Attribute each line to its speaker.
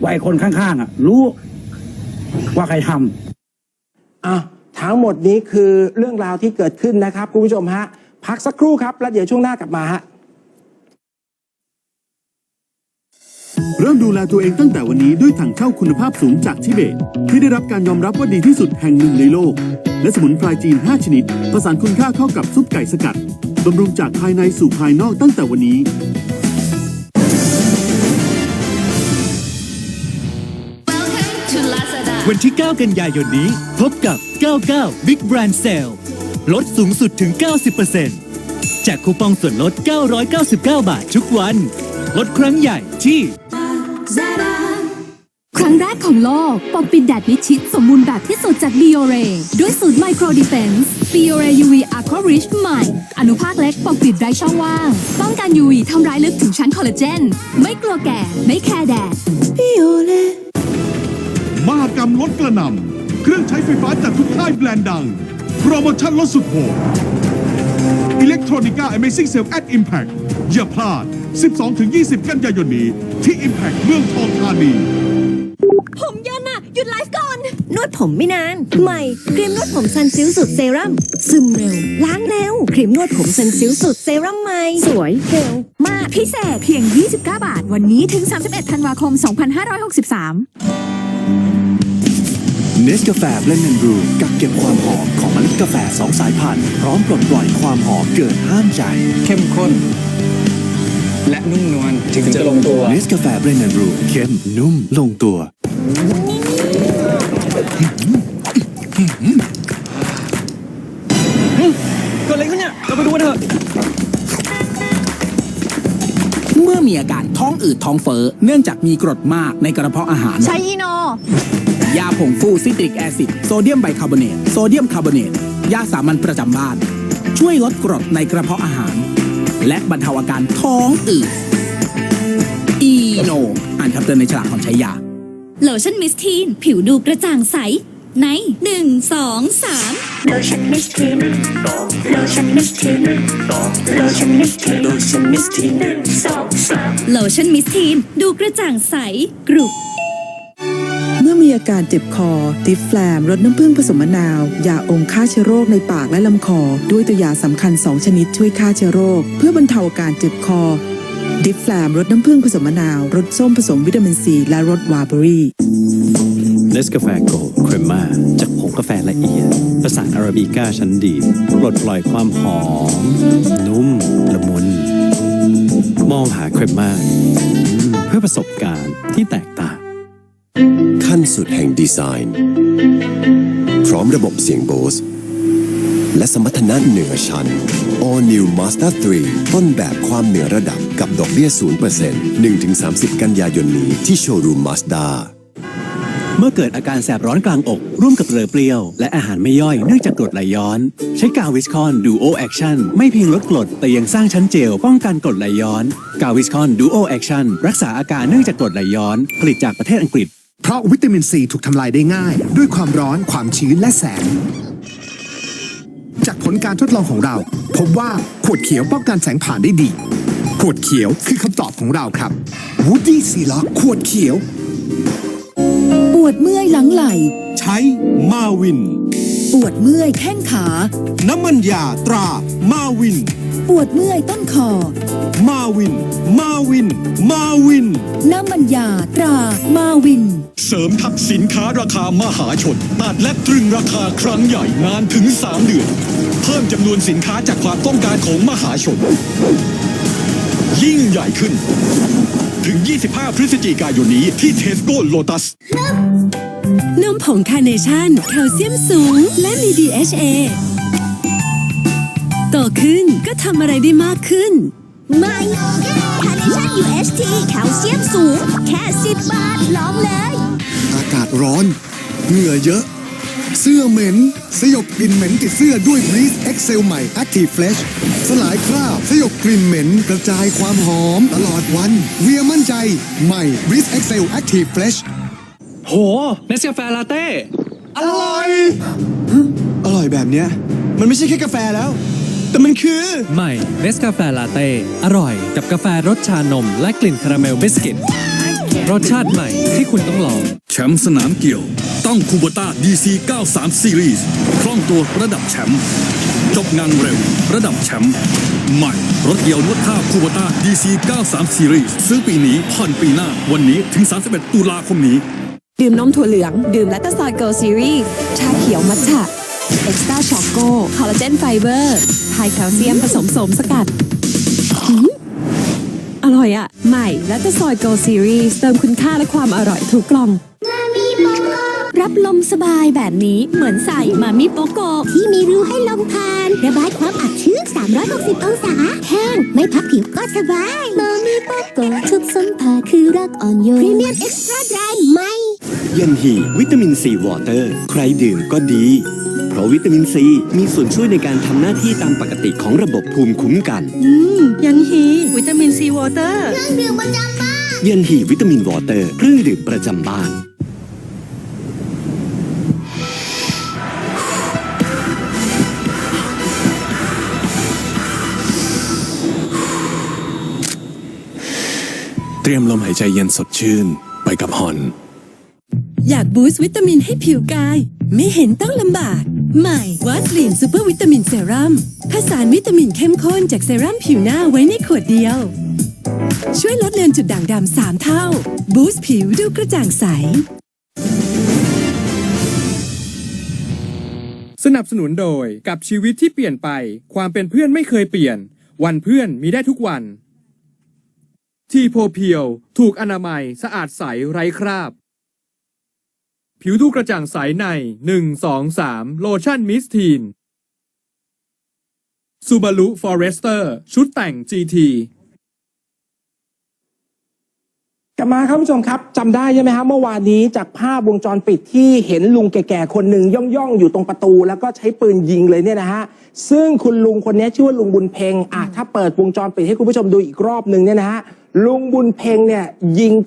Speaker 1: ว่าไอ้คนข้างๆอะ รู้ว่าใครทำ
Speaker 2: อะทั้งหมดนี้คือเรื่องราวที่เกิดขึ้นนะครับคุณผู้ชมฮะ พักสักครู่ครับ แล้วเดี๋ยวช่วงหน้ากลับมาฮะ
Speaker 3: เริ่มดูแลตัวเองตั้งแต่วันนี้ด้วยถังเช่าคุณภาพสูงจากทิเบต ที่ได้รับการยอมรับว่าดีที่สุดแห่งหนึ่งในโลก และสมุนไพรจีน 5 ชนิดประสานคุณค่าเข้ากับซุปไก่สกัดบำรุงจากภายในสู่ภายนอกตั้งแต่วันนี้
Speaker 4: วันที่ 9 กันยายนนี้ พบกับ 99 Big Brand Sale ลดสูงสุดถึง 90%จากคูปองส่วนลด 999 บาททุกวัน ลดครั้งใหญ่ที่
Speaker 5: ครั้งแรกของโลกปกปิดแดดมิดชิดสมบูรณ์แบบที่สุดจาก Biore ด้วยสูตร Micro Defense Biore UV Aqua Rich ใหม่ อนุภาคเล็กปกปิดไร้ช่องว่าง ป้องกัน UV ทำร้ายลึกถึงชั้นคอลลาเจน ไม่กลัวแก่ ไม่แคร์แดด Biore
Speaker 6: มหกรรมลดกระหน่ำเครื่องใช้ไฟฟ้าจากทุกค่ายแบรนด์ดัง โปรโมชั่นลดสุดโหดอิเล็กทรอนิก้า Amazing Sale at Impact อย่าพลาด 12-20 กันยายนนี้ ที่ Impact เมืองทองธานี
Speaker 5: ผมยันอะหยุดไลฟ์ก่อน
Speaker 7: นวดผมไม่นาน ใหม่ ครีมนวดผมซันซิลสูตรเซรั่มซึมเร็ว ล้างเร็ว ครีมนวดผมซันซิลสูตรเซรั่มใหม่ สวยเร็ว
Speaker 5: มากพิเศษเพียง 29 บาท วันนี้ถึง 31 ธันวาคม 2563
Speaker 8: เนสกาแฟเบลนด์บรูกักเก็บความหอมของเมล็ดกาแฟสองสายพันธุ์พร้อมปลดปล่อยความหอมเกินห้ามใจ
Speaker 9: เข้มข้น และนุ่มนวลถึงจะลงตัว
Speaker 8: เนสกาแฟเบลนด์บรูเข้มนุ่มลงตัว
Speaker 4: ก็อะไรขึ้นเนี่ย เราไปดูกันเถอะ
Speaker 10: เมื่อมีอาการท้องอืดท้องเฟ้อเนื่องจากมีกรดมากในกระเพาะอาหาร
Speaker 5: ใช้อีโน
Speaker 10: ยาผงฟูซิตริกแอซิดโซเดียมไบคาร์บอเนตโซเดียมคาร์บอเนตยาสามัญประจำบ้าน ช่วยลดกรดในกระเพาะอาหาร และบรรเทาอาการท้องอืดอีโนอ่านคำเตือนในฉลากก่อนใช้ยา
Speaker 5: โลชั่นมิสทีน ผิวดูกระจ่างใส ในหนึ่งสองสาม
Speaker 7: โลชั่นมิสทีนโลชั่นมิสทีนโลชั่นมิสทีนโลชั่นมิสทีนสองสาม
Speaker 5: โลชั่นมิสทีนดูกระจ่างใสกรุบ
Speaker 11: เมีอาการเจ็บคอดิฟแฟลมรดน้ำผึ้งผสมมะนาว ยาอมฆ่าเชื้อโรคในปากและลำคอ ด้วยตัวยาสำคัญ 2 ชนิดช่วยฆ่าเชื้อโรค เพื่อบรรเทาอาการเจ็บคอ ดิฟแฟลมรดน้ำผึ้งผสมมะนาวรสส้มผสมวิตามินซีและรสวาเบอรี่
Speaker 8: เนสกาแฟโกลด์ครีมมาจากผงกาแฟละเอียดประสานอาราบิก้าชั้นดีปลดปล่อยความหอม นุ่ม ละมุน มองหาครีมมาเพื่อประสบการณ์ที่แตก
Speaker 12: ขั้นสุดแห่งดีไซน์ พร้อมระบบเสียงโบสและสมรรถนะเหนือชั้น All New Mazda 3 ต้นแบบความเหนือระดับกับดอกเบี้ย 0% 1-30 กันยายนนี้ที่โชว์รูม Mazda
Speaker 8: เมื่อเกิดอาการแสบร้อนกลางอก ร่วมกับเรือเปรี้ยว และอาหารไม่ย่อยเนื่องจากกรดไหลย้อน ใช้กาวิสคอนดูโอแอคชั่นไม่เพียงลดกรด แต่ยังสร้างชั้นเจล ป้องกันกรดไหลย้อน กาวิสคอนดูโอแอคชั่นรักษาอาการเนื่องจากกรดไหลย้อน ผลิตจากประเทศอังกฤษ
Speaker 10: เพราะวิตามินซีถูกทำลายได้ง่าย ด้วยความร้อนความชื้นและแสง จากผลการทดลองของเรา พบว่าขวดเขียวป้องกันแสงผ่านได้ดีขวดเขียวคือคำตอบของเราครับ Woody s e a l o c k ขวดเขียว
Speaker 11: ปวดเมื่อยหลังไหล่
Speaker 6: ใช้มาวิน
Speaker 11: ปวดเมื่อยแข้งขา
Speaker 6: น้ำมันยาตรามาวิน
Speaker 11: ปวดเมื่อยต้นคอ
Speaker 6: มาวิน มาวิน มาวิน
Speaker 11: น้ำมันยาตรามาวิน
Speaker 6: เสริมทัพสินค้าราคามหาชนตัดและตรึงราคาครั้งใหญ่นานถึง 3 เดือน เพิ่มจำนวนสินค้าจากความต้องการของมหาชน ยิ่งใหญ่ขึ้น ถึง 25 พฤศจิกายนนี้ที่เทสโก้โลตัส
Speaker 5: นมผงคาร์เนชั่นแคลเซียมสูง และมี DHA โตขึ้นก็ทำอะไรได้มากขึ้น
Speaker 7: ใหม่คาร์เนชั่น UHT แคลเซียมสูง แค่ 10 บาทลองเลย
Speaker 12: อากาศร้อน เหงื่อเยอะ เสื้อเหม็น สยบกลิ่นเหม็นติดเสื้อด้วย Breeze Excel ใหม่ Active Fresh สลายคราบ สยบกลิ่นเหม็น กระจายความหอมตลอดวัน เวียมั่นใจ ใหม่ Breeze Excel Active Fresh
Speaker 4: โหเนสกาแฟลาเต้
Speaker 6: อร่อย อร่อยแบบเนี้ย มันไม่ใช่แค่กาแฟแล้ว แต่มันคือ
Speaker 4: ใหม่เนสกาแฟลาเต้ อร่อย กับกาแฟรสชานม และกลิ่นคาราเมลบิสกิต
Speaker 8: รสชาติใหม่ที่คุณต้องลอง
Speaker 6: แชมป์สนามเกี่ยว ต้องคูโบต้า DC 93 Series คล่องตัวระดับแชมป์จบงานเร็ว ระดับแชมป์ใหม่ รถเดียวนวดท่าคูโบต้า DC 93 Series ซื้อปีนี้ผ่อนปีหน้า วันนี้ถึง 31 ตุลาคมนี้
Speaker 13: ดื่มนมถั่วเหลือง ดื่มแลคตาซอยเกิลซีรีส์ชาเขียวมัทฉะ เอ็กซ์ตร้าช็อกโกคอลลาเจนไฟเบอร์ไฮแคลเซียมผสมโสมสกัดหืมอร่อยอะใหม่แลคตาซอยเกิลซีรีส์เติมคุณค่าและความอร่อยทุกกล่อง
Speaker 14: รับลมสบายแบบนี้เหมือนใส่มามิโปโก
Speaker 1: ที่มีรูให้ลมผ่านระบายความอับชื้น 360 องศา แห้ง ไม่พับผิวก็สบายมามีโปโกทุกสัมผัสคือรักอ่อนโยนพรีเมียมเอ็กซ์ตร้าแดนไม่
Speaker 15: เย็นฮีวิตามินซีวอเตอร์ ใครดื่มก็ดีเพ ราะวิตามินซีมีส่วนช่วยในการทำหน้าที่ตามปกติของระบบภูมิคุ้มกัน
Speaker 16: ยันฮีวิตามินซีวอเตอร์
Speaker 1: เครื่องดื่มประจำบ้าน
Speaker 15: เย็นฮีวิตามินวอเตอร์เครื่องดื่มประจำบ้าน
Speaker 8: เตรียมลมหายใจเย็นสดชื่นไปกับฮอน
Speaker 16: อยากบูสต์วิตามินให้ผิวกาย ไม่เห็นต้องลำบาก ใหม่วัสลีนซูเปอร์วิตามินเซรั่มผสานวิตามินเข้มข้นจากเซรั่มผิวหน้าไว้ในขวดเดียว ช่วยลดเลือนจุดด่างดำสามเท่า บูสต์ผิวดูกระจ่างใส
Speaker 17: สนับสนุนโดยกับชีวิตที่เปลี่ยนไป ความเป็นเพื่อนไม่เคยเปลี่ยน วันเพื่อนมีได้ทุกวัน ทีโพเพียว ถูกอนามัย สะอาดใสไร้คราบ ผิวดูกระจ่างใสใน 1 2 3 โลชั่นมิสทีนซูบารุฟอเรสเตอร์ชุดแต่ง GT
Speaker 2: กลับมาครับผู้ชมครับจำได้ใช่ไหมครับเมื่อวานนี้จากภาพวงจรปิดที่เห็นลุงแก่ๆคนหนึ่งย่องๆ อยู่ตรงประตู แล้วก็ใช้ปืนยิงเลยเนี่ยนะฮะซึ่งคุณลุงคนนี้ชื่อว่าลุงบุญเพ็งอะถ้าเปิดวงจรปิดให้คุณผู้ชมดูอีกรอบหนึ่งเนี่ยนะฮะลุงบุญเพ็งเนี่ยยิงเจ้า